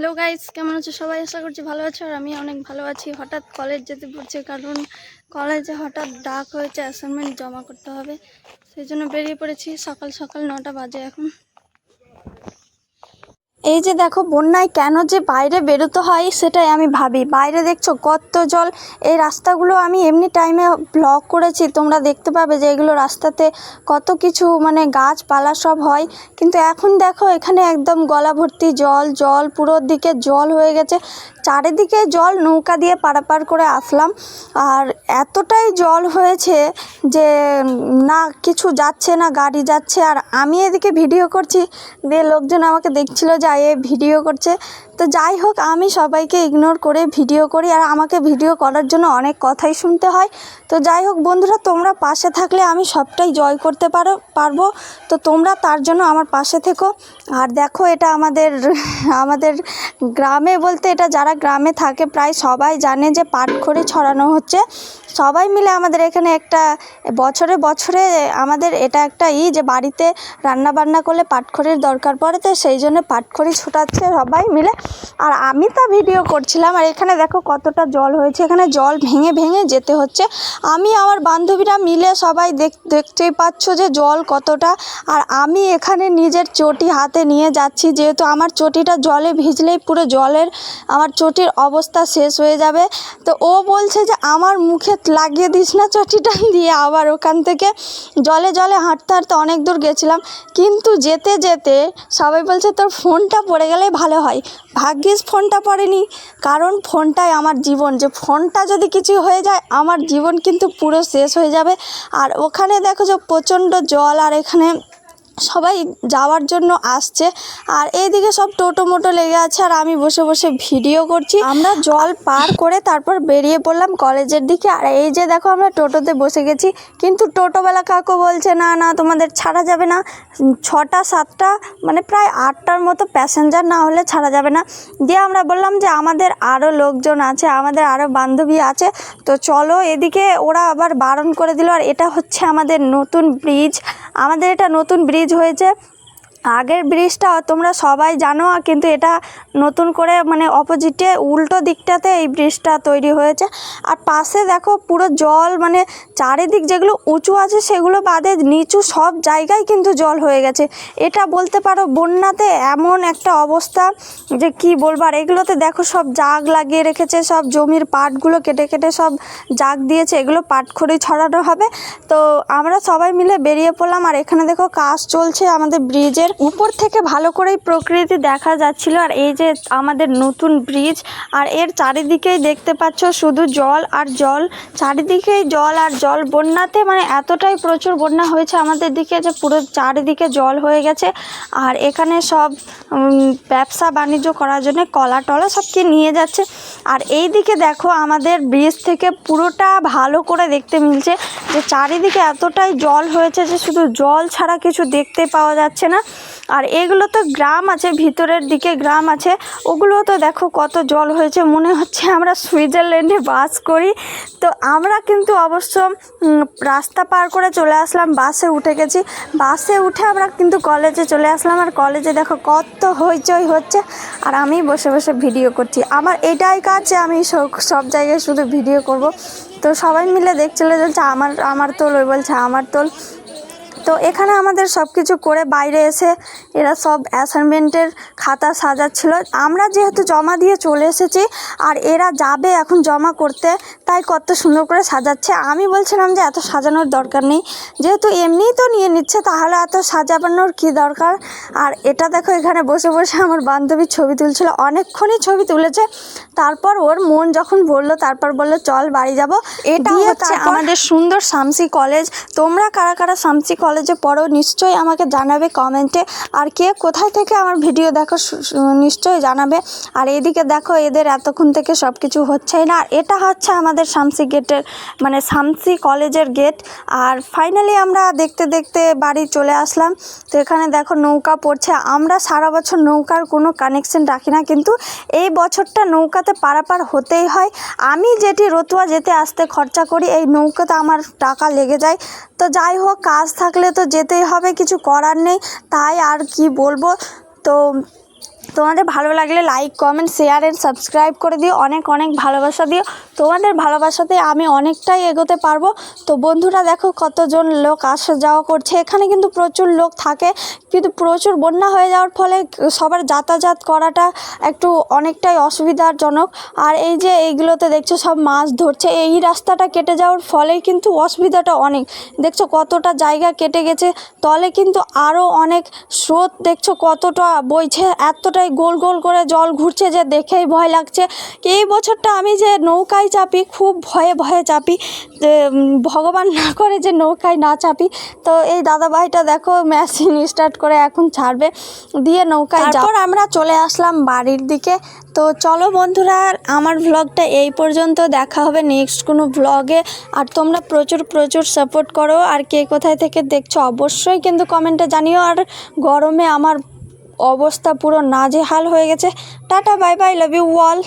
Hello guys কেমন আছো? সবাই আশা করছি ভালো আছো আর আমি অনেক ভালো আছি। হঠাৎ কলেজ যেতে পড়ছে কারণ কলেজে হঠাৎ ডাক হয়েছে অ্যাসাইনমেন্ট জমা করতে হবে। সেই জন্য বেরিয়ে পড়েছি সকাল সকাল নটা বাজে এখন। এই যে দেখো, বন্যায় কেন যে বাইরে বেরোতে হয়, সেটাই আমি ভাবি। বাইরে দেখছ কত জল। এই রাস্তাগুলো আমি এমনি টাইমে ব্লক করেছি। তোমরা দেখতে পাবে যে এগুলো রাস্তাতে কত কিছু মানে গাছপালা সব হয়। কিন্তু এখন দেখো, এখানে একদম গলা ভর্তি জল জল পুরো দিকে জল হয়ে গেছে। চারিদিকে জল নৌকা দিয়ে পারাপার করে আসলাম। আর এতটাই জল হয়েছে যে, না, কিছু যাচ্ছে না, গাড়ি যাচ্ছে। আর আমি এদিকে ভিডিও করছি। দিয়ে লোকজন আমাকে দেখছিল যে এ ভিডিও করছে। তো যাই হোক, আমি সবাইকে ইগনোর করে ভিডিও করি আর আমাকে ভিডিও করার জন্য অনেক কথাই শুনতে হয়। তো যাই হোক, বন্ধুরা, তোমরা পাশে থাকলে আমি সবটাই জয় করতে পারো, পারব। তো তোমরা তার জন্য আমার পাশে থেকো। আর দেখো, এটা আমাদের আমাদের গ্রামে বলতে এটা যারা গ্রামে থাকে, প্রায় সবাই জানে যে পাটখড়ি ছড়ানো হচ্ছে। সবাই মিলে আমাদের এখানে একটা, বছরে বছরে আমাদের এটা একটা ই যে বাড়িতে রান্না বান্না করলে পাটখড়ির দরকার পড়ে, তো সেই জন্য পাটখড়ি ছুটাচ্ছে সবাই মিলে। আর আমি তা ভিডিও করছিলাম, আর এখানে দেখো কতটা জল হয়েছে। এখানে জল ভেঙে ভেঙে যেতে হচ্ছে। আমি আমার বান্ধবীরা মিলে সবাই দেখ, দেখতেই পাচ্ছ যে জল কতটা। আর আমি এখানে নিজের চটি হাতে নিয়ে যাচ্ছি, যেহেতু আমার চটিটা জলে ভিজলেই পুরো জলের, আমার চটির অবস্থা শেষ হয়ে যাবে। তো ও বলছে যে, আমার মুখে লাগিয়ে দিস না চটিটা। দিয়ে আবার ওখান থেকে জলে জলে হাঁটতে হাঁটতে অনেক দূর গেছিলাম। কিন্তু যেতে যেতে সবাই বলছে, তোর ফোনটা পড়ে গেলে ভালো হয়। ভাগ্যিস ফোনটা পড়েনি। কারণ ফোনটাই আমার জীবন। যে ফোনটা যদি কিছু হয়ে যায়, আমার জীবন কিন্তু পুরো শেষ হয়ে যাবে। আর ওখানে দেখো যে প্রচণ্ড জল, আর এখানে সবাই যাওয়ার জন্য আসছে। আর এইদিকে সব টোটো মোটো লেগে আছে আর আমি বসে বসে ভিডিও করছি। আমরা জল পার করে তারপর বেরিয়ে পড়লাম কলেজের দিকে। আর এই যে দেখো আমরা টোটোতে বসে গেছি। কিন্তু টোটোবেলা কাকু বলছে, না না, তোমাদের ছাড়া যাবে না। ছটা, সাতটা মানে প্রায় আটটার মতো প্যাসেঞ্জার না হলে ছাড়া যাবে না। দিয়ে আমরা বললাম যে, আমাদের আরও লোকজন আছে, আমাদের আরও বান্ধবী আছে। তো চলো এদিকে ওরা আবার বারণ করে দিল। আর এটা হচ্ছে আমাদের নতুন ব্রিজ আমাদের এটা নতুন ব্রিজ হয়েছে। আগের ব্রিজটা তোমরা সবাই জানো, কিন্তু এটা নতুন করে মানে অপোজিটে উল্টো দিকটাতে এই ব্রিজটা তৈরি হয়েছে। আর পাশে দেখো পুরো জল মানে চারিদিক যেগুলো উঁচু আছে সেগুলো বাদে নিচু সব জায়গায় কিন্তু জল হয়ে গেছে। এটা বলতে পারো বন্যাতে এমন একটা অবস্থা যে কি বলব, আর এগুলোতে দেখো সব জাগ লাগিয়ে রেখেছে, সব জমির পাটগুলো কেটে কেটে সব জাগ দিয়েছে, এগুলো পাটখড়ি ছড়ানো হবে। তো আমরা সবাই মিলে বেরিয়ে পড়লাম, আর এখানে দেখো কাজ চলছে আমাদের ব্রিজের উপর থেকে ভালো করেই প্রকৃতি দেখা যাচ্ছিল আর এই যে আমাদের নতুন ব্রিজ আর এর চারিদিকেই দেখতে পাচ্ছ শুধু জল আর জল। চারিদিকেই জল আর জল। বন্যাতে মানে এতটাই প্রচুর বন্যা হয়েছে আমাদের দিকে যে পুরো চারিদিকে জল হয়ে গেছে। আর এখানে সব ব্যবসা বাণিজ্য করার জন্য কলা টলা সব কি নিয়ে যাচ্ছে। আর এই দিকে দেখো আমাদের ব্রিজ থেকে পুরোটা ভালো করে দেখতে মিলছে। যে চারিদিকে এতটাই জল হয়েছে যে শুধু জল ছাড়া কিছু দেখতে পাওয়া যাচ্ছে না। আর এগুলো তো গ্রাম আছে, ভিতরের দিকে গ্রাম আছে। ওগুলো তো দেখো কত জল হয়েছে। মনে হচ্ছে আমরা সুইজারল্যান্ডে বাস করি। তো আমরা কিন্তু অবশ্য রাস্তা পার করে চলে আসলাম, বাসে উঠে গেছি। বাসে উঠে আমরা কিন্তু কলেজে চলে আসলাম। আর কলেজে দেখো কত হইচই হচ্ছে। আর আমি বসে বসে ভিডিও করছি। আমার এটাই কাজ যে আমি সব জায়গায় শুধু ভিডিও করব। তো সবাই মিলে দেখছিল যে আমার আমার তোল, ওই বলছে আমার তোল। তো এখানে আমাদের সব কিছু করে বাইরে এসে এরা সব অ্যাসাইনমেন্টের খাতা সাজাচ্ছিল। আমরা যেহেতু জমা দিয়ে চলে এসেছি আর এরা যাবে এখন জমা করতে তাই কত সুন্দর করে সাজাচ্ছে। আমি বলছিলাম যে এত সাজানোর দরকার নেই। যেহেতু এমনিই তো নিয়ে নিচ্ছে তাহলে এত সাজানোর কী দরকার? আর এটা দেখো এখানে বসে বসে আমার বান্ধবী ছবি তুলছিল। অনেকক্ষণই ছবি তুলেছে। তারপর ওর মন যখন ভরলো তারপর বলল চল বাড়ি যাব। এটা হচ্ছে আমাদের সুন্দর শামসি কলেজ। তোমরা কারা কারা শামসি কলেজে পড়ো, নিশ্চয়ই আমাকে জানাবে কমেন্টে। আর কে কোথায় থেকে আমার ভিডিও দেখো নিশ্চয়ই জানাবে। আর এদিকে দেখো, এদের এতক্ষণ থেকে সব কিছু হচ্ছেই না। আর এটা হচ্ছে আমাদের শামসি গেটের মানে শামসি কলেজের গেট। আর ফাইনালি আমরা দেখতে দেখতে বাড়ি চলে আসলাম। তো এখানে দেখো নৌকা পড়ছে। আমরা সারা বছর নৌকার কোনো কানেকশন রাখি না, কিন্তু এই বছরটা নৌকাতে পারাপার হতেই হয়। আমি যেটি রতুয়া যেতে আসতে খরচা করি, এই নৌকাতে আমার টাকা লেগে যায়। তো যাই হোক, কাজ থাকলে তো যেতেই হবে, কিছু করার নেই। তাই আর কি বলব? তো তোমাদের ভালো লাগলে like comment share and subscribe করে দিও। অনেক অনেক ভালোবাসা দিও। তোমাদের ভালোবাসাতে আমি অনেকটাই এগোতে পারব। তো বন্ধুরা, দেখো কতজন লোক আসা যাওয়া করছে। এখানে কিন্তু প্রচুর লোক থাকে, কিন্তু প্রচুর বন্যা হয়ে যাওয়ার ফলে সবার যাতায়াত করাটা একটু অনেকটাই অসুবিধাজনক। আর এই যে এইগুলোতে দেখছ, সব মাছ ধরছে। এই রাস্তাটা কেটে যাওয়ার ফলে কিন্তু অসুবিধাটা অনেক। দেখছ কতটা জায়গা কেটে গেছে, তলে কিন্তু আরও অনেক স্রোত। দেখছ কতটা বইছে, এতটাই গোল গোল করে জল ঘুরছে যে দেখেই ভয় লাগছে। এই বছরটা আমি যে নৌকায় চাপি, খুব ভয়ে ভয়ে চাপি ভগবান না করে যে নৌকায় না চাপি। তো এই দাদাভাইটা দেখো মেশিন স্টার্ট করে এখন ছাড়বে, দিয়ে নৌকায় তারপর আমরা চলে আসলাম বাড়ির দিকে। তো চলো বন্ধুরা, আমার ভ্লগটা এই পর্যন্ত দেখা হবে নেক্সট কোনো ভ্লগে আর তোমরা প্রচুর প্রচুর সাপোর্ট করো। আর কে কোথায় থেকে দেখছ অবশ্যই কিন্তু কমেন্টে জানিও। আর গরমে আমার অবস্থা পুরো নাজেহাল হয়ে গেছে। Tata bye bye love you all